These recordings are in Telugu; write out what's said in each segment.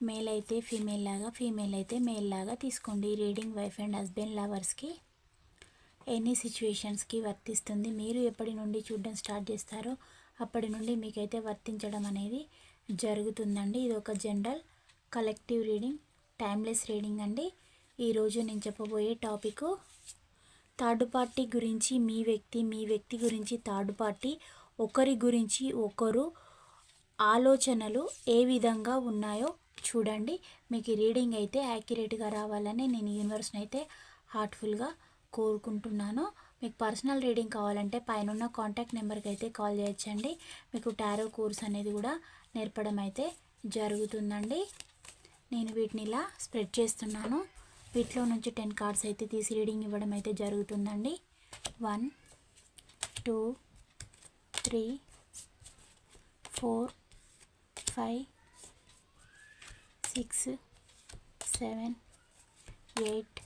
మేల్ అయితే ఫీమేల్ లాగా ఫీమేల్ అయితే మేల్ లాగా తీసుకోండి. రీడింగ్ వైఫ్ అండ్ హస్బెండ్ లవర్స్కి ఎనీ సిచ్యువేషన్స్కి వర్తిస్తుంది మీరు ఎప్పటి నుండి చూడడం స్టార్ట్ చేస్తారో అప్పటి నుండి మీకైతే వర్తించడం అనేది జరుగుతుందండి. ఇది ఒక general collective reading timeless reading అండి. ఈరోజు నేను చెప్పబోయే టాపిక్ థర్డ్ పార్టీ గురించి మీ వ్యక్తి మీ వ్యక్తి గురించి థర్డ్ పార్టీ ఒకరి గురించి ఒకరు ఆలోచనలు ఏ విధంగా ఉన్నాయో చూడండి. మీకు ఈ రీడింగ్ అయితే యాక్యురేట్గా రావాలని నేను యూనివర్స్ని అయితే హార్ట్ఫుల్గా కోరుకుంటున్నాను. మీకు పర్సనల్ రీడింగ్ కావాలంటే పైన కాంటాక్ట్ నెంబర్కి అయితే కాల్ చేయొచ్చండి. మీకు టారో కోర్స్ అనేది కూడా నేర్పడం అయితే జరుగుతుందండి. నేను వీటిని ఇలా స్ప్రెడ్ చేస్తున్నాను. వీటిలో నుంచి టెన్ కార్డ్స్ అయితే తీసి రీడింగ్ ఇవ్వడం అయితే జరుగుతుందండి. One two three four five six seven eight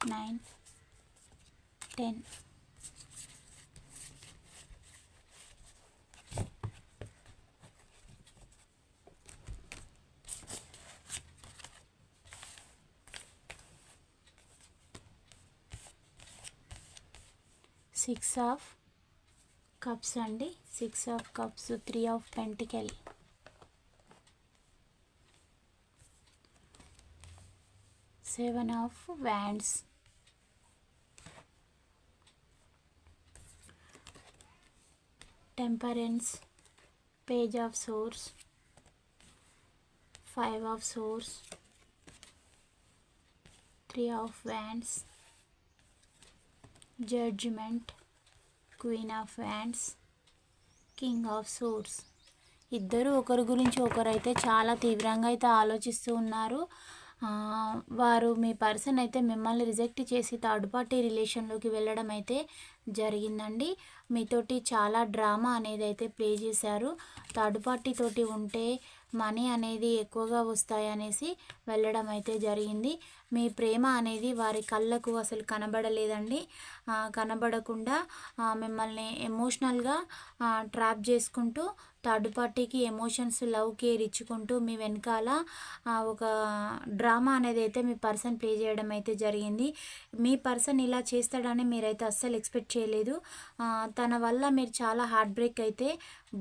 nine ten. Six of cups అండి. Six of cups three of pentacle. Seven of wands temperance page of swords five of swords three of wands judgement queen of wands king of swords ఇద్దరు ఒకరి గురించి ఒకరైతే చాలా తీవ్రంగా అయితే ఆలోచిస్తూ ఉన్నారు. వారు మీ పర్సన్ అయితే మిమ్మల్ని రిజెక్ట్ చేసి థర్డ్ పార్టీ రిలేషన్లోకి వెళ్ళడం అయితే జరిగిందండి. మీతోటి చాలా డ్రామా అనేది అయితే ప్లే చేశారు. థర్డ్ పార్టీ తోటి ఉంటే మనీ అనేది ఎక్కువగా వస్తాయి అనేసి వెళ్ళడం అయితే జరిగింది. మీ ప్రేమ అనేది వారి కళ్ళకు అసలు కనబడలేదండి. కనబడకుండా మిమ్మల్ని ఎమోషనల్గా ట్రాప్ చేసుకుంటూ థర్డ్ పార్టీకి ఎమోషన్స్ లవ్ కేర్ ఇచ్చుకుంటూ మీ వెనకాల ఒక డ్రామా అనేది అయితే మీ పర్సన్ ప్లే చేయడం అయితే జరిగింది. మీ పర్సన్ ఇలా చేస్తాడని మీరైతే అస్సలు ఎక్స్పెక్ట్ చేయలేదు. తన వల్ల మీరు చాలా హార్ట్ బ్రేక్ అయితే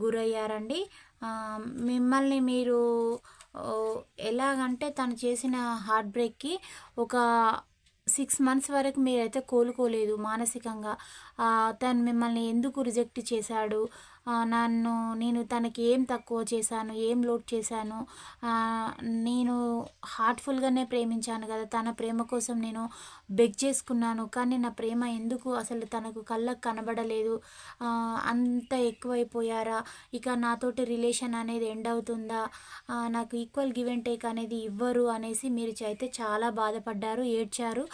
గురయ్యారండి. మిమ్మల్ని మీరు ఎలాగంటే తను చేసిన హార్ట్ బ్రేక్కి ఒక సిక్స్ మంత్స్ వరకు మీరైతే కోలుకోలేదు మానసికంగా. తను మిమ్మల్ని ఎందుకు రిజెక్ట్ చేశాడు? నన్ను నేను తనకి ఏం తక్కువ చేశాను? ఏం లోడ్ చేశాను? నేను హార్ట్ఫుల్గానే ప్రేమించాను కదా తన ప్రేమ కోసం నేను బెగ్ చేసుకున్నాను కానీ నా ప్రేమ ఎందుకు అసలు తనకు కళ్ళకు కనబడలేదు? అంత ఎక్కువైపోయారా? ఇక నాతోటి రిలేషన్ అనేది ఎండ్ అవుతుందా? నాకు ఈక్వల్ గివ్ అండ్ టేక్ అనేది ఇవ్వరు అనేసి మీరు అయితే చాలా బాధపడ్డారు ఏడ్చారు.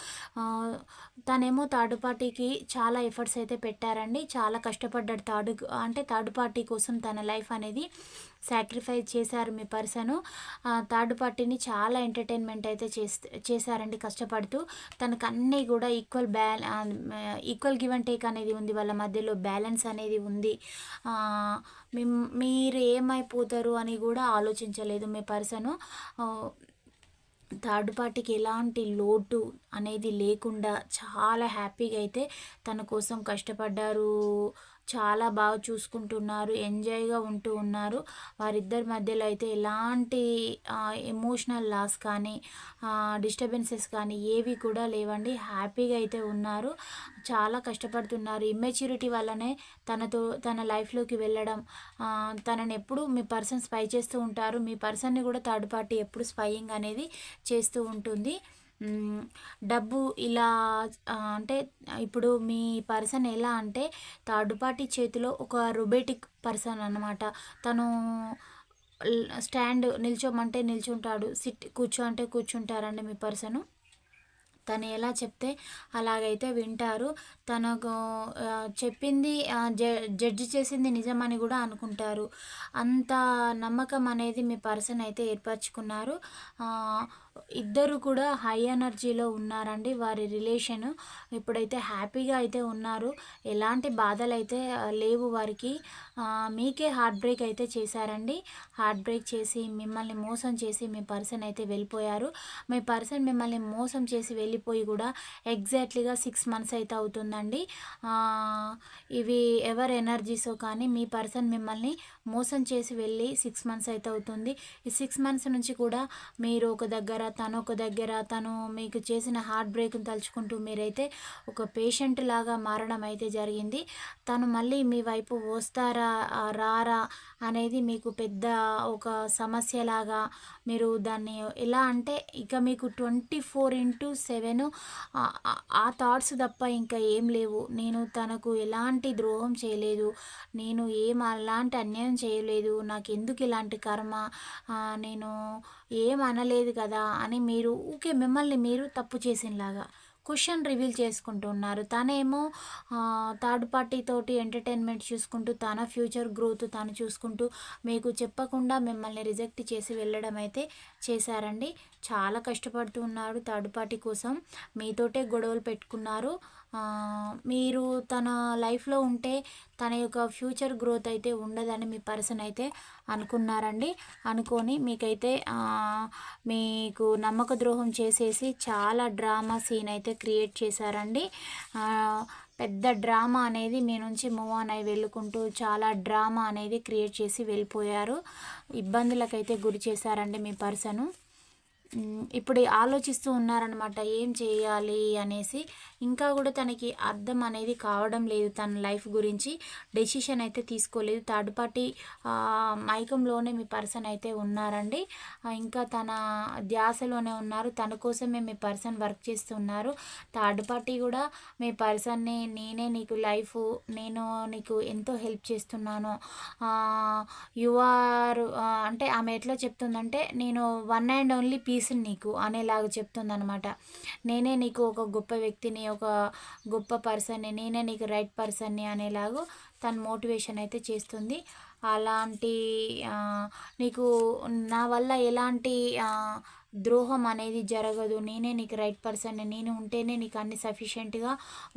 తనేమో థర్డ్ పార్టీకి చాలా ఎఫర్ట్స్ అయితే పెట్టారండి. చాలా కష్టపడ్డాడు థర్డ్ అంటే థర్డ్ పార్టీ కోసం తన లైఫ్ అనేది. సాక్రిఫైస్ చేశారు మీ పర్సను. థర్డ్ పార్టీని చాలా ఎంటర్టైన్మెంట్ అయితే చేశారండి కష్టపడుతూ. తనకు అన్నీ కూడా ఈక్వల్ బ్యాల్ ఈక్వల్ గివ్ అండ్ టేక్ అనేది ఉంది. వాళ్ళ మధ్యలో బ్యాలెన్స్ అనేది ఉంది. మీరు ఏమైపోతారు అని కూడా ఆలోచించలేదు మీ పర్సను. థర్డ్ పార్టీకి ఎలాంటి లోటు అనేది లేకుండా చాలా హ్యాపీగా అయితే తన కోసం కష్టపడ్డారు. చాలా బాగా చూసుకుంటున్నారు ఎంజాయ్గా ఉంటూ ఉన్నారు. వారిద్దరి మధ్యలో అయితే ఎలాంటి ఎమోషనల్ లాస్ కానీ డిస్టర్బెన్సెస్ కానీ ఏవి కూడా లేవండి. హ్యాపీగా అయితే ఉన్నారు. చాలా కష్టపడుతున్నారు. ఇమ్మెచ్యూరిటీ వల్లనే తనతో తన లైఫ్లోకి వెళ్ళడం తనని ఎప్పుడు మీ పర్సన్ స్పై చేస్తూ ఉంటారు. మీ పర్సన్ని కూడా థర్డ్ పార్టీ ఎప్పుడు స్పైయింగ్ అనేది చేస్తూ ఉంటుంది. డబ్బు ఇలా అంటే ఇప్పుడు మీ పర్సన్ ఎలా అంటే థర్డ్ పార్టీ చేతిలో ఒక రొబేటిక్ పర్సన్ అనమాట తను స్టాండ్ నిల్చోమంటే నిల్చుంటాడు. సిట్ కూర్చో అంటే కూర్చుంటారండి మీ పర్సను. తను ఎలా చెప్తే అలాగైతే వింటారు. తనకు చెప్పింది జడ్జి చేసింది నిజమని కూడా అనుకుంటారు. అంత నమ్మకం అనేది మీ పర్సన్ అయితే ఏర్పరచుకున్నారు. ఇద్దరు కూడా హై ఎనర్జీలో ఉన్నారండి. వారి రిలేషన్ ఇప్పుడైతే హ్యాపీగా అయితే ఉన్నారు. ఎలాంటి బాధలు అయితే లేవు వారికి. మీకే హార్ట్ బ్రేక్ అయితే చేశారండి. హార్ట్ బ్రేక్ చేసి మిమ్మల్ని మోసం చేసి మీ పర్సన్ అయితే వెళ్ళిపోయారు. మీ పర్సన్ మిమ్మల్ని మోసం చేసి వెళ్ళిపోయి కూడా ఎగ్జాక్ట్లీగా సిక్స్ మంత్స్ అయితే అవుతుందండి. ఇవి ఎవరు ఎనర్జీసో కానీ మీ పర్సన్ మిమ్మల్ని మోసం చేసి వెళ్ళి సిక్స్ మంత్స్ అయితే అవుతుంది. ఈ సిక్స్ మంత్స్ నుంచి కూడా మీరు ఒక దగ్గర తను ఒక దగ్గర తను మీకు చేసిన హార్ట్ బ్రేక్ను తలుచుకుంటూ మీరైతే ఒక పేషెంట్ లాగా మారడం అయితే జరిగింది. తను మళ్ళీ మీ వైపు వస్తారా? రారా అనేది మీకు పెద్ద ఒక సమస్యలాగా మీరు దాన్ని ఎలా అంటే ఇక మీకు ట్వంటీ ఫోర్ ఇంటూ సెవెన్ ఆ థాట్స్ తప్ప ఇంకా ఏం లేవు. నేను తనకు ఎలాంటి ద్రోహం చేయలేదు. నేను ఏం అలాంటి అన్యాయం చేయలేదు. నాకు ఎందుకు ఇలాంటి కర్మ? నేను ఏం అనలేదు కదా అని మీరు ఊకే మిమ్మల్ని మీరు తప్పు చేసినలాగా. క్వశ్చన్ రివీల్ చేసుకుంటున్నారు. తనేమో థర్డ్ పార్టీ తోటి ఎంటర్టైన్మెంట్ చూసుకుంటూ తన ఫ్యూచర్ గ్రోత్ తను చూసుకుంటూ మీకు చెప్పకుండా మిమ్మల్ని రిజెక్ట్ చేసి వెళ్ళడం అయితే చేశారండి. చాలా కష్టపడుతూ ఉన్నారు థర్డ్ పార్టీ కోసం. మీతోటే గొడవలు పెట్టుకున్నారు. మీరు తన లైఫ్లో ఉంటే తన యొక్క ఫ్యూచర్ గ్రోత్ అయితే ఉండదని మీ పర్సన్ అయితే అనుకున్నారండి. అనుకొని మీకైతే మీకు నమ్మక ద్రోహం చేసేసి చాలా డ్రామా సీన్ అయితే క్రియేట్ చేశారండి. పెద్ద డ్రామా అనేది మీ నుంచి మూవ్ ఆన్ అయి వెళ్ళుకుంటూ చాలా డ్రామా అనేది క్రియేట్ చేసి వెళ్ళిపోయారు. ఇబ్బందులకైతే గురి చేశారండి మీ పర్సను. ఇప్పుడు ఆలోచిస్తూ ఉన్నారనమాట ఏం చేయాలి అనేసి ఇంకా కూడా తనకి అర్థం అనేది కావడం లేదు. తన లైఫ్ గురించి డెసిషన్ అయితే తీసుకోలేదు. థర్డ్ పార్టీ మైకంలోనే మీ పర్సన్ అయితే ఉన్నారండి. ఇంకా తన ధ్యాసలోనే ఉన్నారు. తన కోసమే మీ పర్సన్ వర్క్ చేస్తున్నారు. థర్డ్ పార్టీ కూడా మీ పర్సన్ని నేనే నీకు లైఫ్ నేను నీకు ఎంతో హెల్ప్ చేస్తున్నాను. యు ఆర్ అంటే ఆమె ఎట్లా చెప్తుందంటే నేను one and only piece piece నీకు అనేలాగా చెప్తుందనమాట నేనే నీకు ఒక గొప్ప వ్యక్తిని ఒక గొప్ప పర్సన్ని నేనే నీకు రైట్ పర్సన్ని అనేలాగా తను మోటివేషన్ అయితే చేస్తుంది. అలాంటి నీకు నా వల్ల ఎలాంటి ద్రోహం అనేది జరగదు. నేనే నీకు రైట్ పర్సన్ నేను ఉంటేనే నీకు అన్ని సఫిషియెంట్గా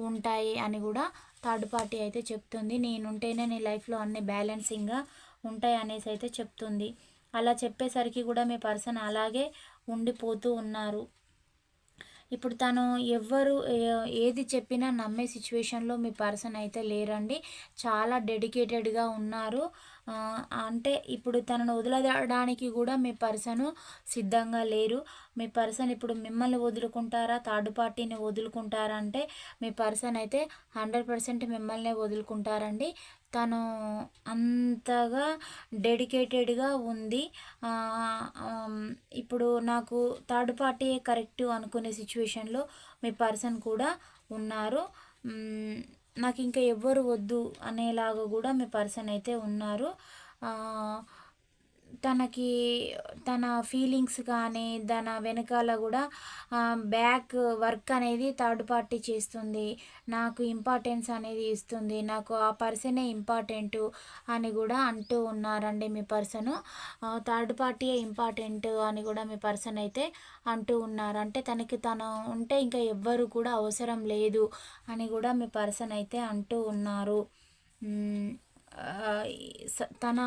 ఉంటాయి అని కూడా థర్డ్ పార్టీ అయితే చెప్తుంది. నేను ఉంటేనే నీ లైఫ్లో అన్ని బ్యాలెన్సింగ్గా ఉంటాయి అనేసి అయితే చెప్తుంది. అలా చెప్పేసరికి కూడా మీ పర్సన్ అలాగే ఉండిపోతూ ఉన్నారు. ఇప్పుడు తను ఎవ్వరు ఏది చెప్పినా నమ్మే సిచ్యువేషన్లో మీ పర్సన్ అయితే లేరండి. చాలా డెడికేటెడ్గా ఉన్నారు. అంటే ఇప్పుడు తనను వదిలడానికి కూడా మీ పర్సన్ సిద్ధంగా లేరు. మీ పర్సన్ ఇప్పుడు మిమ్మల్ని వదులుకుంటారా? థర్డ్ పార్టీని వదులుకుంటారా? అంటే మీ పర్సన్ అయితే హండ్రెడ్ పర్సెంట్ మిమ్మల్నే వదులుకుంటారండి. తను అంతగా డెడికేటెడ్గా ఉంది. ఇప్పుడు నాకు థర్డ్ పార్టీ కరెక్ట్ అనుకునే సిచ్యువేషన్లో మీ పర్సన్ కూడా ఉన్నారు. నాకు ఇంకా ఎవ్వరు వద్దు అనేలాగా కూడా మీ పర్సన్ అయితే ఉన్నారు. తనకి తన ఫీలింగ్స్ కానీ తన వెనకాల కూడా బ్యాక్ వర్క్ అనేది థర్డ్ పార్టీ చేస్తుంది. నాకు ఇంపార్టెన్స్ అనేది ఇస్తుంది. నాకు ఆ పర్సనే ఇంపార్టెంట్ అని కూడా అంటూ ఉన్నారండి మీ పర్సను థర్డ్ పార్టీయే ఇంపార్టెంట్ అని కూడా మీ పర్సన్ అయితే అంటూ ఉన్నారు. అంటే తనకి తను ఉంటే ఇంకా ఎవ్వరు కూడా అవసరం లేదు అని కూడా మీ పర్సన్ అయితే అంటూ ఉన్నారు. తన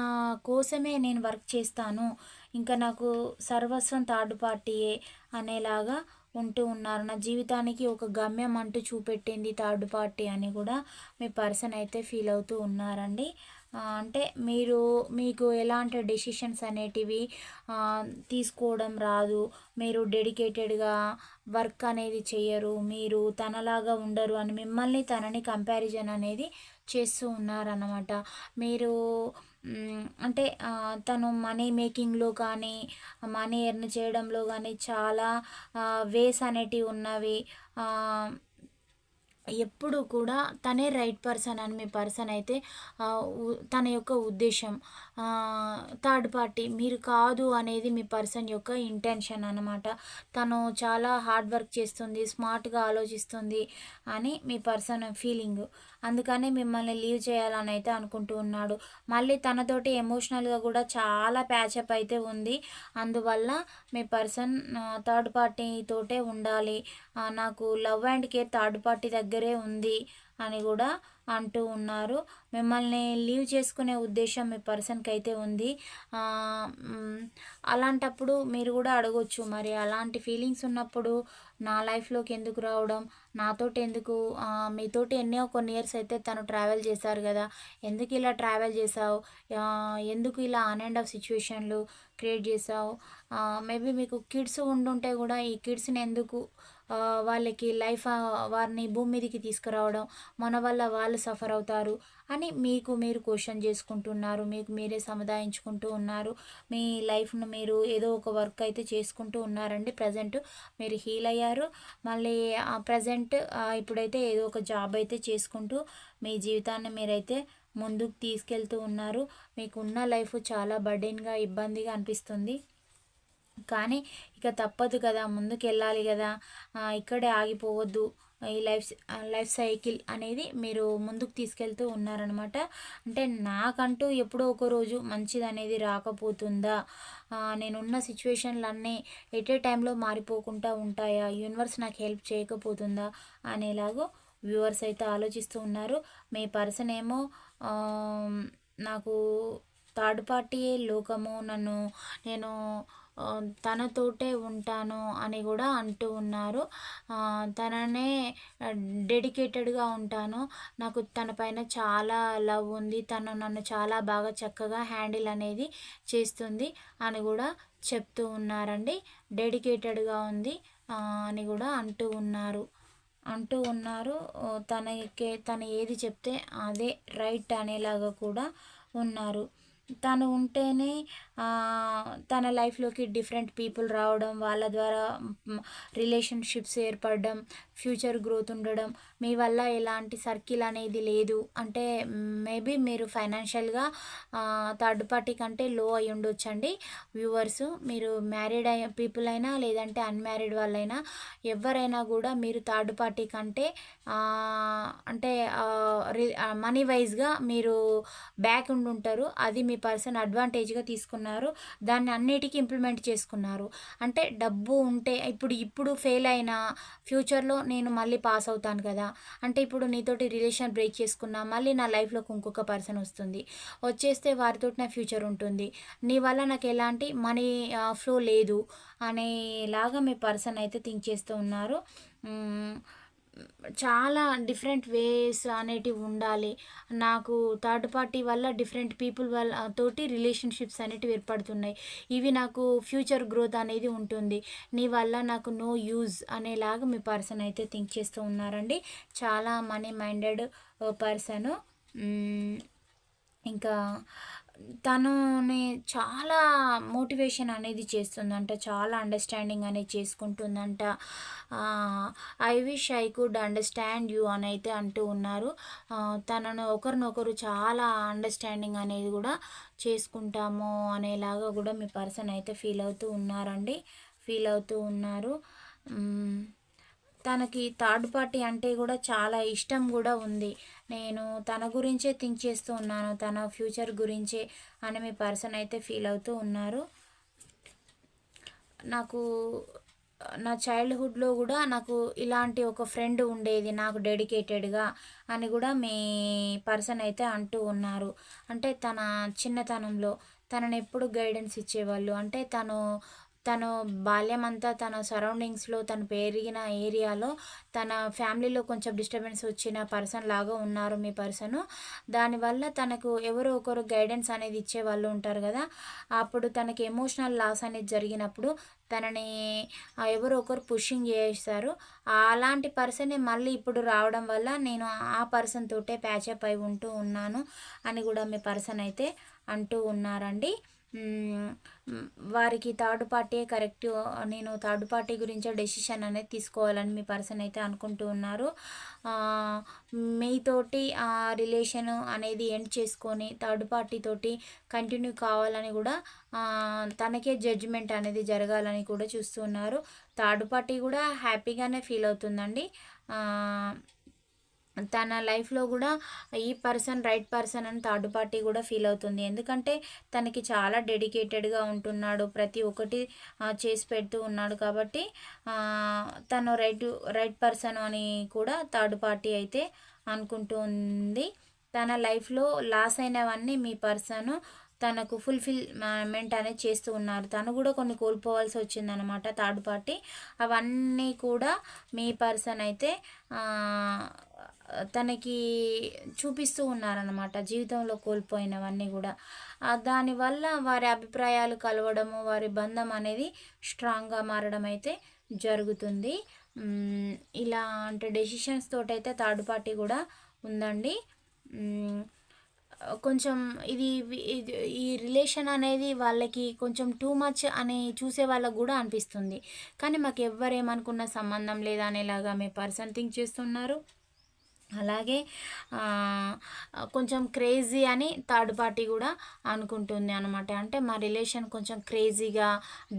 కోసమే నేను వర్క్ చేస్తాను. ఇంకా నాకు సర్వస్వం థర్డ్ పార్టీయే అనేలాగా ఉంటూ ఉన్నారు. నా జీవితానికి ఒక గమ్యం అంటూ చూపెట్టింది థర్డ్ పార్టీ అని కూడా మీ పర్సన్ అయితే ఫీల్ అవుతూ ఉన్నారండి. అంటే మీరు మీకు ఎలాంటి డెసిషన్స్ అనేటివి తీసుకోవడం రాదు. మీరు డెడికేటెడ్గా వర్క్ అనేది చేయరు. మీరు తనలాగా ఉండరు అని మిమ్మల్ని తనని కంపారిజన్ అనేది చేస్తూ ఉన్నారన్నమాట. మీరు అంటే తను మనీ మేకింగ్లో కానీ మనీ ఎర్న్ చేయడంలో కానీ చాలా వేస్ అనేటివి ఉన్నవి. ఎప్పుడు కూడా తనే రైట్ పర్సన్ అని మీ పర్సన్ అయితే తన యొక్క ఉద్దేశం. థర్డ్ పార్టీ మీరు కాదు అనేది మీ పర్సన్ యొక్క ఇంటెన్షన్ అనమాట తను చాలా హార్డ్ వర్క్ చేస్తుంది స్మార్ట్గా ఆలోచిస్తుంది అని మీ పర్సన్ ఫీలింగ్. అందుకనే మిమ్మల్ని లీవ్ చేయాలని అయితే అనుకుంటూ ఉన్నాడు. మళ్ళీ తనతోటి ఎమోషనల్గా కూడా చాలా ప్యాచప్ అయితే ఉంది. అందువల్ల మీ పర్సన్ థర్డ్ పార్టీ తోటే ఉండాలి. నాకు love and care third party దగ్గరే ఉంది అని కూడా అంటూ ఉన్నారు. మిమ్మల్ని లీవ్ చేసుకునే ఉద్దేశం మీ పర్సన్కి అయితే ఉంది అలాంటప్పుడు మీరు కూడా అడగొచ్చు. మరి అలాంటి ఫీలింగ్స్ ఉన్నప్పుడు నా లైఫ్లోకి ఎందుకు రావడం? నాతోటి ఎందుకు మీతోటి ఎన్నో కొన్ని ఇయర్స్ అయితే తను ట్రావెల్ చేశారు కదా. ఎందుకు ఇలా ట్రావెల్ చేసావు ఎందుకు ఇలా ఆన్ అండ్ ఆఫ్ సిచ్యువేషన్లు క్రియేట్ చేసావు మేబీ మీకు కిడ్స్ ఉండుంటే కూడా ఈ కిడ్స్ని ఎందుకు వాళ్ళకి లైఫ్ వారిని భూమి మీదకి తీసుకురావడం మన వల్ల వాళ్ళు సఫర్ అవుతారు అని మీకు మీరు క్వశ్చన్ చేసుకుంటున్నారు మీకు మీరే సముదాయించుకుంటూ ఉన్నారు మీ లైఫ్ను మీరు ఏదో ఒక వర్క్ అయితే చేసుకుంటూ ఉన్నారండి. ప్రజెంట్ మీరు హీల్ అయ్యారు. మళ్ళీ ప్రజెంట్ ఇప్పుడైతే ఏదో ఒక జాబ్ అయితే చేసుకుంటూ మీ జీవితాన్ని మీరైతే ముందుకు తీసుకెళ్తూ ఉన్నారు. మీకున్న లైఫ్ చాలా బర్డెన్గా ఇబ్బందిగా అనిపిస్తుంది. కానీ ఇక తప్పదు కదా ముందుకెళ్ళాలి కదా ఇక్కడే ఆగిపోవద్దు ఈ లైఫ్ లైఫ్ సైకిల్ అనేది మీరు ముందుకు తీసుకెళ్తూ ఉన్నారనమాట. అంటే నాకంటూ ఎప్పుడో ఒక రోజు మంచిది అనేది రాకపోతుందా నేనున్న సిచ్యువేషన్లన్నీ ఎట్ ఏ టైంలో మారిపోకుండా ఉంటాయా? యూనివర్స్ నాకు హెల్ప్ చేయకపోతుందా? అనేలాగో వ్యూవర్స్ అయితే ఆలోచిస్తూ ఉన్నారు. మీ పర్సన్ ఏమో నాకు థర్డ్ పార్టీ లోకము నన్ను నేను తనతోటే ఉంటాను అని కూడా అంటూ ఉన్నారు. తననే డెడికేటెడ్గా ఉంటాను. నాకు తన పైన చాలా లవ్ ఉంది. తను నన్ను చాలా బాగా చక్కగా హ్యాండిల్ అనేది చేస్తుంది అని కూడా చెప్తూ ఉన్నారండి. డెడికేటెడ్గా ఉంది అని కూడా అంటూ ఉన్నారు. అంటూ ఉన్నారు. తనకే తను ఏది చెప్తే అదే రైట్ అనేలాగా కూడా ఉన్నారు. తను ఉంటేనే తన లైఫ్లోకి డిఫరెంట్ పీపుల్ రావడం వాళ్ళ ద్వారా రిలేషన్షిప్స్ ఏర్పడడం ఫ్యూచర్ గ్రోత్ ఉండడం మీ వల్ల ఎలాంటి సర్కిల్ అనేది లేదు. అంటే మేబీ మీరు ఫైనాన్షియల్గా థర్డ్ పార్టీ కంటే లో అయి ఉండొచ్చండి. వ్యూవర్స్ మీరు మ్యారీడ్ అయ్యే పీపుల్ అయినా లేదంటే అన్మ్యారీడ్ వాళ్ళైనా ఎవరైనా కూడా మీరు థర్డ్ పార్టీ కంటే అంటే మనీ వైజ్గా మీరు బ్యాక్ ఉండి ఉంటారు అది మీ పర్సన్ అడ్వాంటేజ్గా తీసుకున్నారు. దాన్ని అన్నిటికీ ఇంప్లిమెంట్ చేసుకున్నారు. అంటే డబ్బు ఉంటే ఇప్పుడు ఇప్పుడు ఫెయిల్ అయిన ఫ్యూచర్లో నేను మళ్ళీ పాస్ అవుతాను కదా. అంటే ఇప్పుడు నీతోటి రిలేషన్ బ్రేక్ చేసుకున్నా మళ్ళీ నా లైఫ్లోకి ఇంకొక పర్సన్ వస్తుంది. వచ్చేస్తే వారితో నా ఫ్యూచర్ ఉంటుంది. నీ వల్ల నాకు ఎలాంటి మనీ ఫ్లో లేదు అనేలాగా మీ పర్సన్ అయితే థింక్ చేస్తూ ఉన్నారు. చాలా డిఫరెంట్ వేస్ అనేటివి ఉండాలి. నాకు థర్డ్ పార్టీ వల్ల డిఫరెంట్ పీపుల్ వల్ల తోటి రిలేషన్షిప్స్ అనేటివి ఏర్పడుతున్నాయి. ఇవి నాకు ఫ్యూచర్ గ్రోత్ అనేది ఉంటుంది. నీ వల్ల నాకు నో యూజ్ అనేలాగా మీ పర్సన్ అయితే థింక్ చేస్తూ ఉన్నారండి. చాలా మనీ మైండెడ్ పర్సను ఇంకా తనుని చాలా మోటివేషన్ అనేది చేస్తుందంట చాలా అండర్స్టాండింగ్ అనేది చేసుకుంటుందంట. I wish I could understand you అని అయితే అంటూ ఉన్నారు. తనను ఒకరినొకరు చాలా అండర్స్టాండింగ్ అనేది కూడా చేసుకుంటాము అనేలాగా కూడా మీ పర్సన్ అయితే ఫీల్ అవుతూ ఉన్నారండి. ఫీల్ అవుతూ ఉన్నారు. తనకి థర్డ్ పార్టీ అంటే కూడా చాలా ఇష్టం కూడా ఉంది. నేను తన గురించే థింక్ చేస్తూ ఉన్నాను. తన ఫ్యూచర్ గురించే అని మీ పర్సన్ అయితే ఫీల్ అవుతూ ఉన్నారు. నాకు నా చైల్డ్హుడ్లో కూడా నాకు ఇలాంటి ఒక ఫ్రెండ్ ఉండేది. నాకు డెడికేటెడ్గా అని కూడా మీ పర్సన్ అయితే అంటూ ఉన్నారు. అంటే తన చిన్నతనంలో తనని ఎప్పుడు గైడెన్స్ ఇచ్చేవాళ్ళు? అంటే తను తను బాల్యం అంతా తన సరౌండింగ్స్లో తను పెరిగిన ఏరియాలో తన ఫ్యామిలీలో కొంచెం డిస్టర్బెన్స్ వచ్చిన పర్సన్ లాగా ఉన్నారు మీ పర్సన్. దానివల్ల తనకు ఎవరో ఒకరు గైడెన్స్ అనేది ఇచ్చే వాళ్ళు ఉంటారు కదా. అప్పుడు తనకి ఎమోషనల్ లాస్ అనేది జరిగినప్పుడు తనని ఎవరో ఒకరు పుషింగ్ చేస్తారు. అలాంటి పర్సనే మళ్ళీ ఇప్పుడు రావడం వల్ల నేను ఆ పర్సన్ తోటే ప్యాచప్ అయి ఉంటూ ఉన్నాను అని కూడా మీ పర్సన్ అయితే అంటూ ఉన్నారండి. వారికి థర్డ్ పార్టీ కరెక్ట్ నేను థర్డ్ పార్టీ గురించే డెసిషన్ అనేది తీసుకోవాలని మీ పర్సన్ అయితే అనుకుంటూ ఉన్నారు. మీతోటి ఆ రిలేషన్ అనేది ఎండ్ చేసుకొని థర్డ్ పార్టీ తోటి కంటిన్యూ కావాలని కూడా తనకే జడ్జిమెంట్ అనేది జరగాలని కూడా చూస్తున్నారు. థర్డ్ పార్టీ కూడా హ్యాపీగానే ఫీల్ అవుతుందండి. తన లైఫ్లో కూడా ఈ పర్సన్ రైట్ పర్సన్ అని థర్డ్ పార్టీ కూడా ఫీల్ అవుతుంది. ఎందుకంటే తనకి చాలా డెడికేటెడ్గా ఉంటున్నాడు. ప్రతి ఒక్కటి చేసి పెడుతూ ఉన్నాడు కాబట్టి తను రైట్ రైట్ పర్సన్ అని కూడా థర్డ్ పార్టీ అయితే అనుకుంటూ ఉంది. తన లైఫ్లో లాస్ అయినవన్నీ మీ పర్సన్ తనకు ఫుల్ఫిల్మెంట్ అనేది చేస్తూ ఉన్నారు. తను కూడా కొన్ని కోల్పోవాల్సి వచ్చిందనమాట థర్డ్ పార్టీ. అవన్నీ కూడా మీ పర్సన్ అయితే తనకి చూపిస్తూ ఉన్నారనమాట జీవితంలో కోల్పోయినవన్నీ కూడా. దానివల్ల వారి అభిప్రాయాలు కలవడము వారి బంధం అనేది స్ట్రాంగ్గా మారడం అయితే జరుగుతుంది. ఇలాంటి ఇలా అంటే డెసిషన్స్ తోటైతే థర్డ్ పార్టీ కూడా ఉందండి. కొంచెం ఇది ఇది ఈ రిలేషన్ అనేది వాళ్ళకి కొంచెం టూ మచ్ అని చూసే వాళ్ళకు కూడా అనిపిస్తుంది. కానీ మాకు ఎవ్వరేమనుకున్న సంబంధం లేదా అనేలాగా మీ పర్సన్ థింక్ చేస్తున్నారు? అలాగే కొంచెం క్రేజీ అని థర్డ్ పార్టీ కూడా అనుకుంటుంది అనమాట అంటే మా రిలేషన్ కొంచెం క్రేజీగా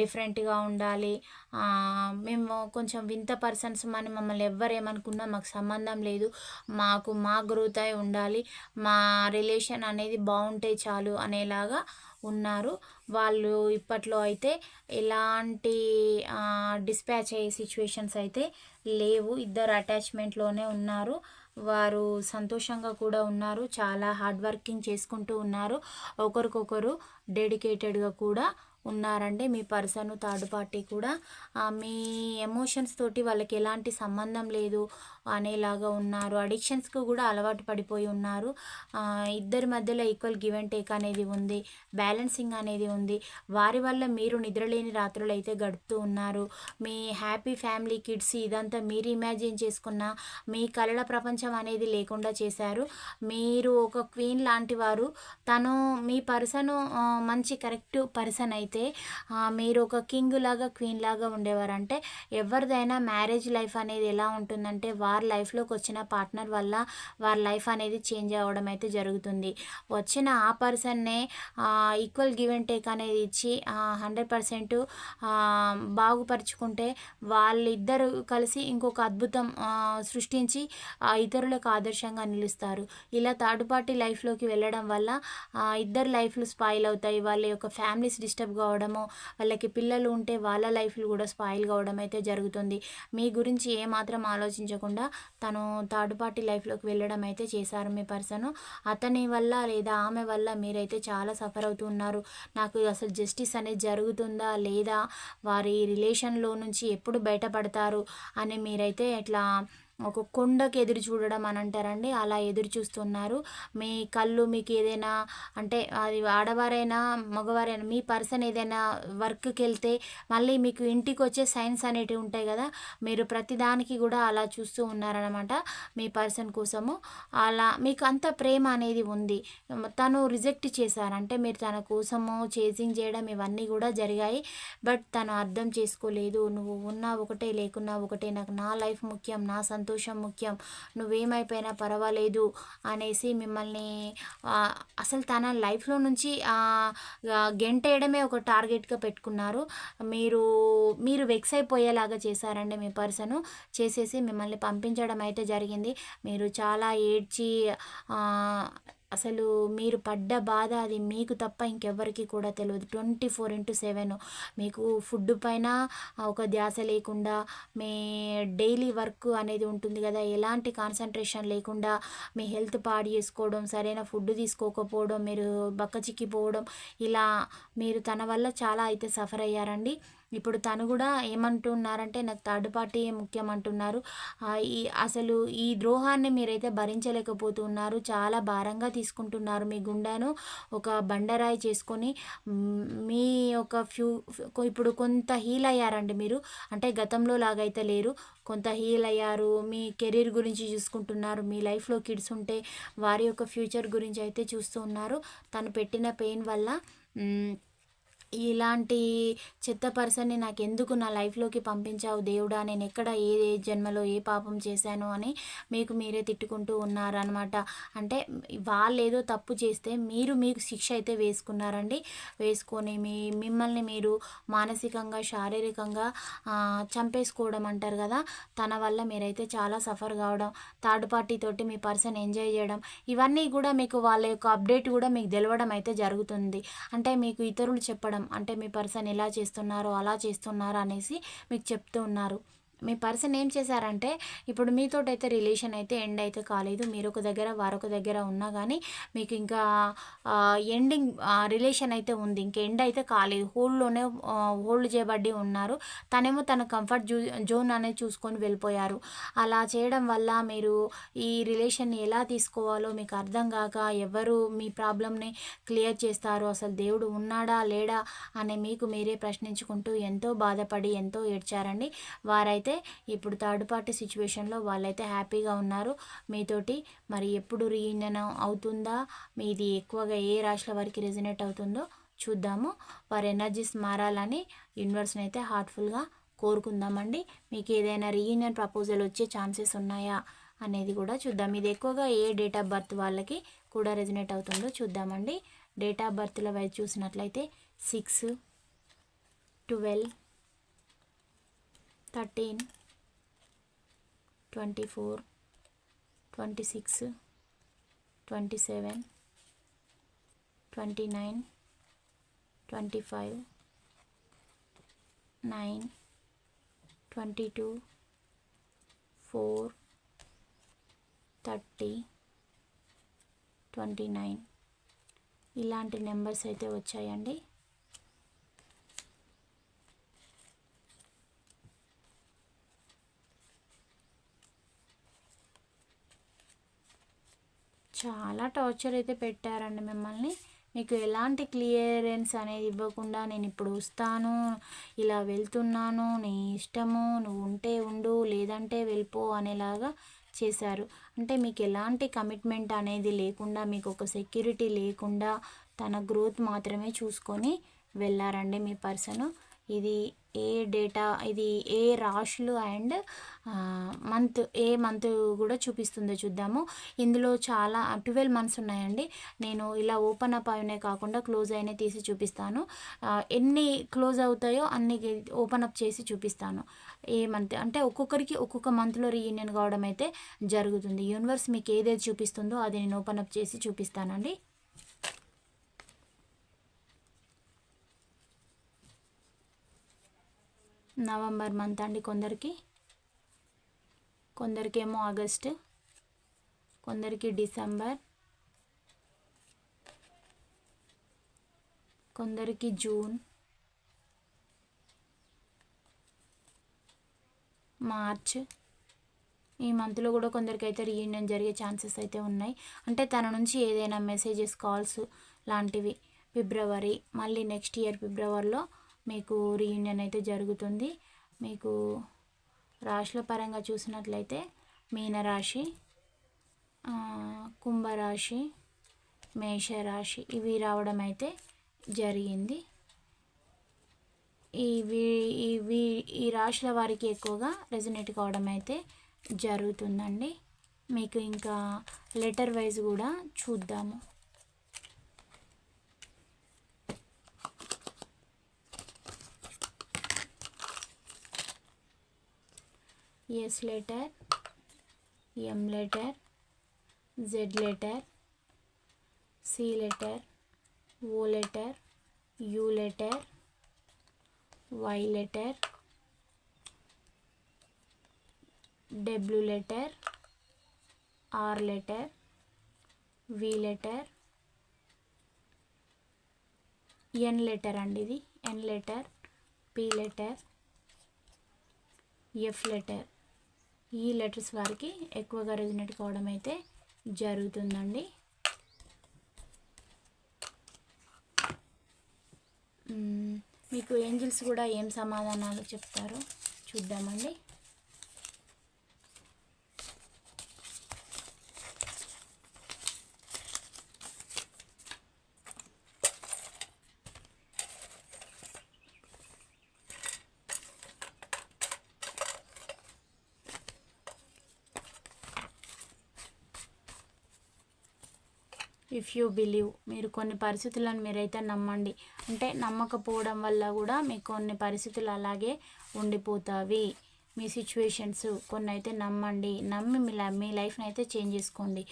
డిఫరెంట్గా ఉండాలి. మేము కొంచెం వింత పర్సన్స్ అని మమ్మల్ని ఎవ్వరేమనుకున్నా మాకు సంబంధం లేదు. మాకు మా గ్రోత్ అయి ఉండాలి. మా రిలేషన్ అనేది బాగుంటే చాలు అనేలాగా ఉన్నారు. వాళ్ళు ఇప్పట్లో అయితే ఎలాంటి డిస్పాచ్ అయ్యే సిచ్యువేషన్స్ అయితే లేవు. ఇద్దరు అటాచ్మెంట్లోనే ఉన్నారు. వారు సంతోషంగా కూడా ఉన్నారు. చాలా హార్డ్ వర్కింగ్ చేసుకుంటూ ఉన్నారు. ఒకరికొకరు డెడికేటెడ్గా కూడా ఉన్నారండి. మీ పర్సన్ థర్డ్ పార్టీ కూడా. మీ ఎమోషన్స్ తోటి వాళ్ళకి ఎలాంటి సంబంధం లేదు. అనేలాగా ఉన్నారు. అడిక్షన్స్కు కూడా అలవాటు పడిపోయి ఉన్నారు. ఇద్దరి మధ్యలో ఈక్వల్ గివ్ అండ్ టేక్ అనేది ఉంది. బ్యాలెన్సింగ్ అనేది ఉంది. వారి వల్ల మీరు నిద్రలేని రాత్రులు అయితే గడుపుతూ ఉన్నారు. మీ హ్యాపీ ఫ్యామిలీ కిడ్స్ ఇదంతా మీరు ఇమాజిన్ చేసుకున్న మీ కళల ప్రపంచం అనేది లేకుండా చేశారు. మీరు ఒక క్వీన్ లాంటి వారు. తను మీ పర్సన్ మంచి కరెక్ట్ పర్సన్ అయితే మీరు ఒక కింగ్ లాగా క్వీన్ లాగా ఉండేవారు అంటే ఎవరిదైనా మ్యారేజ్ లైఫ్ అనేది ఎలా ఉంటుందంటే వారి వారి లైఫ్లోకి వచ్చిన పార్ట్నర్ వల్ల వారి లైఫ్ అనేది చేంజ్ అవ్వడం అయితే జరుగుతుంది. వచ్చిన ఆ పర్సన్నే ఈక్వల్ గివ్ అండ్ టేక్ అనేది ఇచ్చి హండ్రెడ్ పర్సెంట్ బాగుపరుచుకుంటే వాళ్ళిద్దరు కలిసి ఇంకొక అద్భుతం సృష్టించి ఇతరులకు ఆదర్శంగా నిలుస్తారు. ఇలా థర్డ్ పార్టీ లైఫ్లోకి వెళ్ళడం వల్ల ఇద్దరు లైఫ్లు స్పాయిల్ అవుతాయి. వాళ్ళ యొక్క ఫ్యామిలీస్ డిస్టర్బ్ కావడము వాళ్ళకి పిల్లలు ఉంటే వాళ్ళ లైఫ్లు కూడా స్పాయిల్ కావడం అయితే జరుగుతుంది. మీ గురించి ఏమాత్రం ఆలోచించకుండా తను థర్డ్ పార్టీ లైఫ్లోకి వెళ్ళడం అయితే చేశారు మీ పర్సన్. అతని వల్ల లేదా ఆమె వల్ల మీరైతే చాలా సఫర్ అవుతున్నారు నాకు అసలు జస్టిస్ అనేది జరుగుతుందా లేదా? వారి రిలేషన్లో నుంచి ఎప్పుడు బయటపడతారు? అని మీరైతే ఇట్లా ఒక కొండకు ఎదురు చూడడం అని అంటారండి. అలా ఎదురు చూస్తున్నారు. మీ కళ్ళు మీకు ఏదైనా అంటే అది ఆడవారైనా మగవారైనా మీ పర్సన్ ఏదైనా వర్క్కి వెళ్తే మళ్ళీ మీకు ఇంటికి వచ్చే సైన్స్ అనేటివి ఉంటాయి కదా మీరు ప్రతిదానికి కూడా అలా చూస్తూ ఉన్నారనమాట మీ పర్సన్ కోసము. అలా మీకు అంత ప్రేమ అనేది ఉంది. తను రిజెక్ట్ చేశారంటే మీరు తన కోసము చేసింగ్ చేయడం ఇవన్నీ కూడా జరిగాయి. బట్ తను అర్థం చేసుకోలేదు. నువ్వు ఉన్నా ఒకటే లేకున్నా ఒకటే నాకు నా లైఫ్ ముఖ్యం నా సంతోషం సంతోషం ముఖ్యం. నువ్వేమైపోయినా పర్వాలేదు అనేసి మిమ్మల్ని అసలు తన లైఫ్లో నుంచి గెంటేయడమే ఒక టార్గెట్గా పెట్టుకున్నారు. మీరు మీరు వెక్స్ అయిపోయేలాగా చేశారండి మీ పర్సను. చేసేసి మిమ్మల్ని పంపించడం అయితే జరిగింది. మీరు చాలా ఏడ్చి అసలు మీరు పడ్డ బాధ అది మీకు తప్ప ఇంకెవ్వరికి కూడా తెలియదు ట్వంటీ ఫోర్ ఇంటూ సెవెన్ మీకు ఫుడ్ పైన ఒక ధ్యాస లేకుండా మీ డైలీ వర్క్ అనేది ఉంటుంది కదా ఎలాంటి కాన్సన్ట్రేషన్ లేకుండా మీ హెల్త్ పాడు చేసుకోవడం సరైన ఫుడ్ తీసుకోకపోవడం మీరు బక్కచిక్కిపోవడం ఇలా మీరు తన వల్ల చాలా అయితే సఫర్ అయ్యారండి. ఇప్పుడు తను కూడా ఏమంటున్నారంటే నాకు థర్డ్ పార్టీ ముఖ్యం అంటున్నారు. ఈ అసలు ఈ ద్రోహాన్ని మీరైతే భరించలేకపోతున్నారు. చాలా భారంగా తీసుకుంటున్నారు మీ గుండెను ఒక బండరాయి చేసుకొని. మీ యొక్క ఫ్యూ ఇప్పుడు కొంత హీల్ అయ్యారండి మీరు. అంటే గతంలో లాగైతే లేరు. కొంత హీల్ అయ్యారు. మీ కెరీర్ గురించి చూసుకుంటున్నారు. మీ లైఫ్లో కిడ్స్ ఉంటే వారి యొక్క ఫ్యూచర్ గురించి అయితే చూస్తూ ఉన్నారు. తను పెట్టిన పెయిన్ వల్ల ఇలాంటి చెత్త పర్సన్ని నాకు ఎందుకు నా లైఫ్లోకి పంపించావు దేవుడా? నేను ఎక్కడ ఏ ఏ జన్మలో ఏ పాపం చేశాను అని మీకు మీరే తిట్టుకుంటూ ఉన్నారనమాట అంటే వాళ్ళు ఏదో తప్పు చేస్తే మీరు మీకు శిక్ష అయితే వేసుకున్నారండి. వేసుకొని మీ మిమ్మల్ని మీరు మానసికంగా శారీరకంగా చంపేసుకోవడం అంటారు కదా? తన వల్ల మీరైతే చాలా సఫర్ కావడం థర్డ్ పార్టీ తోటి మీ పర్సన్ ఎంజాయ్ చేయడం ఇవన్నీ కూడా మీకు వాళ్ళ యొక్క అప్డేట్ కూడా మీకు తెలవడం అయితే జరుగుతుంది. అంటే మీకు ఇతరులు చెప్పడం అంటే మీ పర్సన్ ఇలా చేస్తున్నారు అలా చేస్తున్నారు అనేసి మీకు చెప్తూ ఉన్నారు. మీ పర్సన్ ఏం చేశారంటే ఇప్పుడు మీతో అయితే రిలేషన్ అయితే ఎండ్ అయితే కాలేదు. మీరు ఒక దగ్గర వారొక దగ్గర ఉన్నా కానీ మీకు ఇంకా ఎండింగ్ రిలేషన్ అయితే ఉంది. ఇంకా ఎండ్ అయితే కాలేదు. హోల్డ్లోనే హోల్డ్ చేయబడి ఉన్నారు. తనేమో తన కంఫర్ట్ జూ జోన్ అనేది చూసుకొని వెళ్ళిపోయారు. అలా చేయడం వల్ల మీరు ఈ రిలేషన్ని ఎలా తీసుకోవాలో మీకు అర్థం కాక ఎవరు మీ ప్రాబ్లమ్ని క్లియర్ చేస్తారు? అసలు దేవుడు ఉన్నాడా లేడా? అని మీకు మీరే ప్రశ్నించుకుంటూ ఎంతో బాధపడి ఎంతో ఏడ్చారండి. వారైతే అయితే ఇప్పుడు థర్డ్ పార్టీ సిచ్యువేషన్లో వాళ్ళైతే హ్యాపీగా ఉన్నారు. మీతోటి మరి ఎప్పుడు రీయూనియన్ అవుతుందా? మీది ఎక్కువగా ఏ రాశుల వరకు రెజినేట్ అవుతుందో చూద్దాము. వారి ఎనర్జీస్ మారాలని యూనివర్స్ని అయితే హార్ట్ఫుల్గా కోరుకుందామండి. మీకు ఏదైనా రీయూనియన్ ప్రపోజల్ వచ్చే ఛాన్సెస్ ఉన్నాయా అనేది కూడా చూద్దాం. ఇది ఎక్కువగా ఏ డేట్ ఆఫ్ బర్త్ వాళ్ళకి కూడా రెజినేట్ అవుతుందో చూద్దామండి. డేట్ ఆఫ్ బర్త్ల వైపు చూసినట్లయితే six twelve thirteen twenty four twenty six twenty seven twenty nine twenty five nine twenty two four thirty twenty nine. ఇలాంటి నెంబర్స్ అయితే వచ్చాయండి. చాలా టార్చర్ అయితే పెట్టారండి మిమ్మల్ని. మీకు ఎలాంటి క్లియరెన్స్ అనేది ఇవ్వకుండా నేను ఇప్పుడు వస్తాను ఇలా వెళ్తున్నాను నీ ఇష్టము నువ్వు ఉంటే ఉండు లేదంటే వెళ్ళిపో అనేలాగా చేశారు. అంటే మీకు ఎలాంటి కమిట్మెంట్ అనేది లేకుండా మీకు ఒక సెక్యూరిటీ లేకుండా తన గ్రోత్ మాత్రమే చూసుకొని వెళ్ళారండి మీ పర్సను ఇది ఏ డేటా ఇది ఏ రాశులు అండ్ మంత్ ఏ మంత్ కూడా చూపిస్తుందో చూద్దాము. ఇందులో చాలా ట్వెల్వ్ మంత్స్ ఉన్నాయండి. నేను ఇలా ఓపెన్ అప్ అయినాయి కాకుండా క్లోజ్ అయినాయి తీసి చూపిస్తాను. ఎన్ని క్లోజ్ అవుతాయో అన్ని ఓపెన్ అప్ చేసి చూపిస్తాను. ఏ మంత్ అంటే ఒక్కొక్కరికి ఒక్కొక్క మంత్లో రీయూనియన్ కావడం అయితే జరుగుతుంది. యూనివర్స్ మీకు ఏదైతే చూపిస్తుందో అది నేను ఓపెన్ అప్ చేసి చూపిస్తానండి. నవంబర్ మంత్ అండి కొందరికి. కొందరికేమో ఆగస్ట్ కొందరికి డిసెంబర్ కొందరికి జూన్ మార్చ్. ఈ మంత్లో కూడా కొందరికి అయితే రీయూనియన్ జరిగే ఛాన్సెస్ అయితే ఉన్నాయి. అంటే తన నుంచి ఏదైనా మెసేజెస్ కాల్స్ లాంటివి ఫిబ్రవరి మళ్ళీ నెక్స్ట్ ఇయర్ ఫిబ్రవరిలో మీకు రీయూనియన్ అయితే జరుగుతుంది. మీకు రాశుల పరంగా చూసినట్లయితే మీనరాశి కుంభరాశి మేషరాశి ఇవి రావడం అయితే జరిగింది. ఇవి ఇవి ఈ రాశుల వారికి ఎక్కువగా రెజనేట్ కావడం అయితే జరుగుతుందండి. మీకు ఇంకా లెటర్ వైజ్ కూడా చూద్దాము. S letter M letter Z letter C letter O letter U letter Y letter W letter R letter V letter N letter అండి ఇది. N letter P letter F letter ఈ లెటర్స్ వారికి ఎక్కువగా రెజినేట్ కావడం అయితే జరుగుతుందండి. మీకు ఏంజిల్స్ కూడా ఏం సమాధానాలు చెప్తారో చూద్దామండి. ఇఫ్ యూ బిలీవ్ మీరు కొన్ని పరిస్థితులను మీరైతే నమ్మండి. అంటే నమ్మకపోవడం వల్ల కూడా మీకు కొన్ని పరిస్థితులు అలాగే ఉండిపోతావి. మీ సిచ్యువేషన్స్ కొన్ని అయితే నమ్మండి. నమ్మి మీ మీ లైఫ్ని అయితే చేంజ్ చేసుకోండి.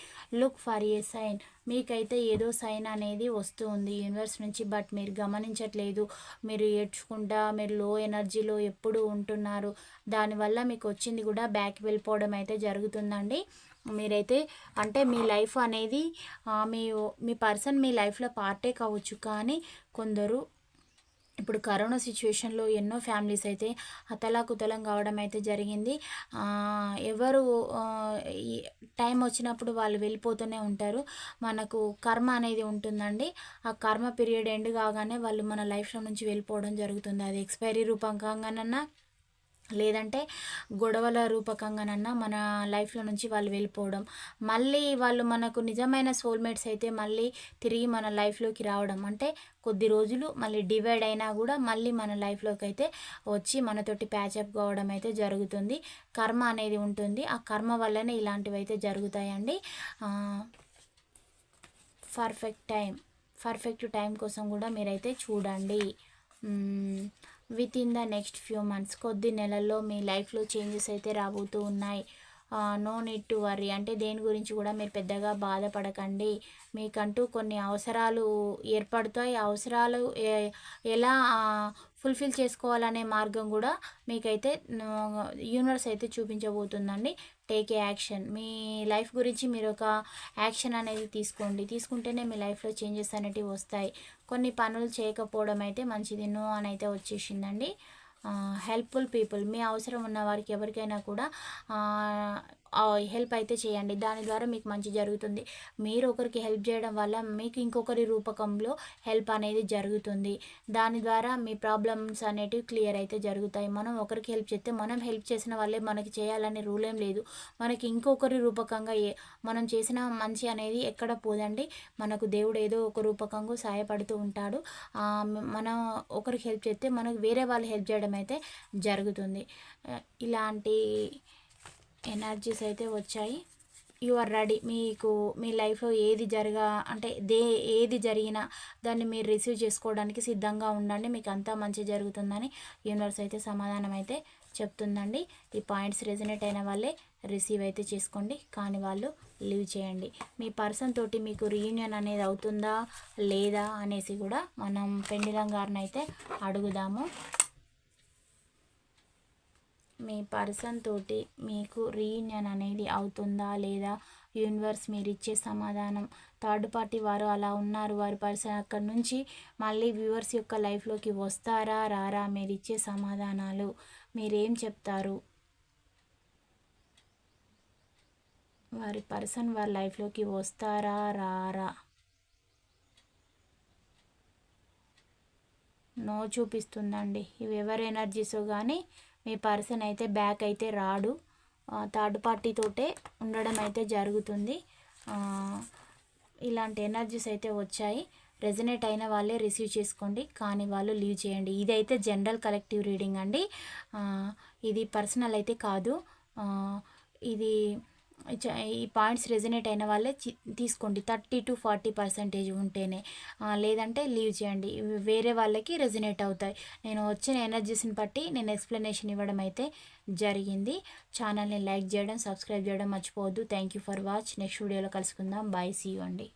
లుక్ ఫర్ ఏ సైన్ మీకైతే ఏదో సైన్ అనేది వస్తుంది యూనివర్స్ నుంచి బట్ మీరు గమనించట్లేదు. మీరు ఏడ్చుకుంటా మీరు లో ఎనర్జీలో ఎప్పుడు ఉంటున్నారు. దానివల్ల మీకు వచ్చింది కూడా బ్యాక్ వెళ్ళిపోవడం అయితే జరుగుతుందండి. మీరైతే అంటే మీ లైఫ్ అనేది మీ మీ పర్సన్ మీ లైఫ్లో పార్టే కావచ్చు కానీ కొందరు ఇప్పుడు కరోనా సిచ్యువేషన్లో ఎన్నో ఫ్యామిలీస్ అయితే అతలాకుతలం కావడం అయితే జరిగింది. ఎవరు టైం వచ్చినప్పుడు వాళ్ళు వెళ్ళిపోతూనే ఉంటారు. మనకు కర్మ అనేది ఉంటుందండి. ఆ కర్మ పీరియడ్ ఎండ్ కాగానే వాళ్ళు మన లైఫ్లో నుంచి వెళ్ళిపోవడం జరుగుతుంది. అది ఎక్స్పైరీ రూపంగానన్నా లేదంటే గొడవల రూపకంగానన్నా మన లైఫ్లో నుంచి వాళ్ళు వెళ్ళిపోవడం మళ్ళీ వాళ్ళు మనకు నిజమైన సోల్మేట్స్ అయితే మళ్ళీ తిరిగి మన లైఫ్లోకి రావడం. అంటే కొద్ది రోజులు మళ్ళీ డివైడ్ అయినా కూడా మళ్ళీ మన లైఫ్లోకి అయితే వచ్చి మనతోటి ప్యాచప్ కావడం అయితే జరుగుతుంది. కర్మ అనేది ఉంటుంది. ఆ కర్మ వల్లనే ఇలాంటివి అయితే జరుగుతాయండి పర్ఫెక్ట్ టైం పర్ఫెక్ట్ టైం కోసం కూడా మీరైతే చూడండి. Within the next few months కొద్ది నెలల్లో మీ లైఫ్లో చేంజెస్ అయితే రాబోతూ ఉన్నాయి. నో నీడ్ టు వర్రీ అంటే దేని గురించి కూడా మీరు పెద్దగా బాధపడకండి. మీకంటూ కొన్ని అవసరాలు ఏర్పడతాయి. అవసరాలు ఎలా ఫుల్ఫిల్ చేసుకోవాలనే మార్గం కూడా మీకైతే యూనివర్స్ అయితే చూపించబోతుందండి. Take a action. Me life గురించి మీరు ఒక యాక్షన్ అనేది తీసుకోండి. తీసుకుంటేనే మీ లైఫ్లో చేంజెస్ అనేటివి వస్తాయి. కొన్ని పనులు చేయకపోవడం అయితే మంచిది నో అని అయితే వచ్చేసిందండి. Helpful people. మీ అవసరం ఉన్న వారికి ఎవరికైనా కూడా హెల్ప్ అయితే చేయండి. దాని ద్వారా మీకు మంచి జరుగుతుంది. మీరు ఒకరికి హెల్ప్ చేయడం వల్ల మీకు ఇంకొకరి రూపకంలో హెల్ప్ అనేది జరుగుతుంది. దాని ద్వారా మీ ప్రాబ్లమ్స్ అనేటివి క్లియర్ అయితే జరుగుతాయి. మనం ఒకరికి హెల్ప్ చేస్తే మనం హెల్ప్ చేసిన వాళ్ళే మనకి చేయాలనే రూల్ ఏం లేదు. మనకి ఇంకొకరి రూపకంగా ఏ మనం చేసిన మంచి అనేది ఎక్కడ పోదండి. మనకు దేవుడు ఏదో ఒక రూపకంగా సహాయపడుతూ ఉంటాడు. మనం ఒకరికి హెల్ప్ చేస్తే మనకు వేరే వాళ్ళు హెల్ప్ చేయడం అయితే జరుగుతుంది. ఇలాంటి ఎనర్జీస్ అయితే వచ్చాయి. యు ఆర్ రెడీ మీకు మీ లైఫ్లో ఏది జరగా అంటే దే ఏది జరిగినా దాన్ని మీరు రిసీవ్ చేసుకోవడానికి సిద్ధంగా ఉండండి. మీకు అంతా మంచి జరుగుతుందని యూనివర్స్ అయితే సమాధానం అయితే చెప్తుందండి. ఈ పాయింట్స్ రెజినేట్ అయిన వాళ్ళే రిసీవ్ అయితే చేసుకోండి. కానీ వాళ్ళు లీవ్ చేయండి. మీ పర్సన్ తోటి మీకు రీయూనియన్ అనేది అవుతుందా లేదా అనేసి కూడా మనం పెండిలం గారిని అయితే అడుగుదాము. మీ పర్సన్ తోటి మీకు రీయూనియన్ అనేది అవుతుందా? లేదా యూనివర్స్ మీరు ఇచ్చే సమాధానం? థర్డ్ పార్టీ వారు అలా ఉన్నారు. వారి పర్సన్ అక్కడి నుంచి మళ్ళీ వ్యూవర్స్ యొక్క లైఫ్లోకి వస్తారా? రారా? మీరు ఇచ్చే సమాధానాలు మీరేం చెప్తారు? వారి పర్సన్ వారి లైఫ్లోకి వస్తారా? రారా? నో చూపిస్తుందండి. ఇవి ఎవరి ఎనర్జీసో కానీ మీ పర్సన్ అయితే బ్యాక్ అయితే రాడు. థర్డ్ పార్టీతోటే ఉండడం అయితే జరుగుతుంది. ఇలాంటి ఎనర్జీస్ అయితే వచ్చాయి. రెజనేట్ అయిన వాళ్ళే రిసీవ్ చేసుకోండి. కానీ వాళ్ళు లీవ్ చేయండి. ఇదైతే జనరల్ కలెక్టివ్ రీడింగ్ అండి. ఇది పర్సనల్ అయితే కాదు. ఇది ఈ పాయింట్స్ రెజినేట్ అయిన వాళ్ళే తీసుకోండి. థర్టీ టు ఫార్టీ పర్సెంటేజ్ ఉంటేనే. లేదంటే లీవ్ చేయండి. వేరే వాళ్ళకి రెజినేట్ అవుతాయి. నేను వచ్చిన ఎనర్జీస్ని బట్టి నేను ఎక్స్ప్లెనేషన్ ఇవ్వడం అయితే జరిగింది. ఛానల్ని లైక్ చేయడం సబ్స్క్రైబ్ చేయడం మర్చిపోవద్దు. Thank you for watch. Next వీడియోలో కలుసుకుందాం. బాయ్. సీ అండి.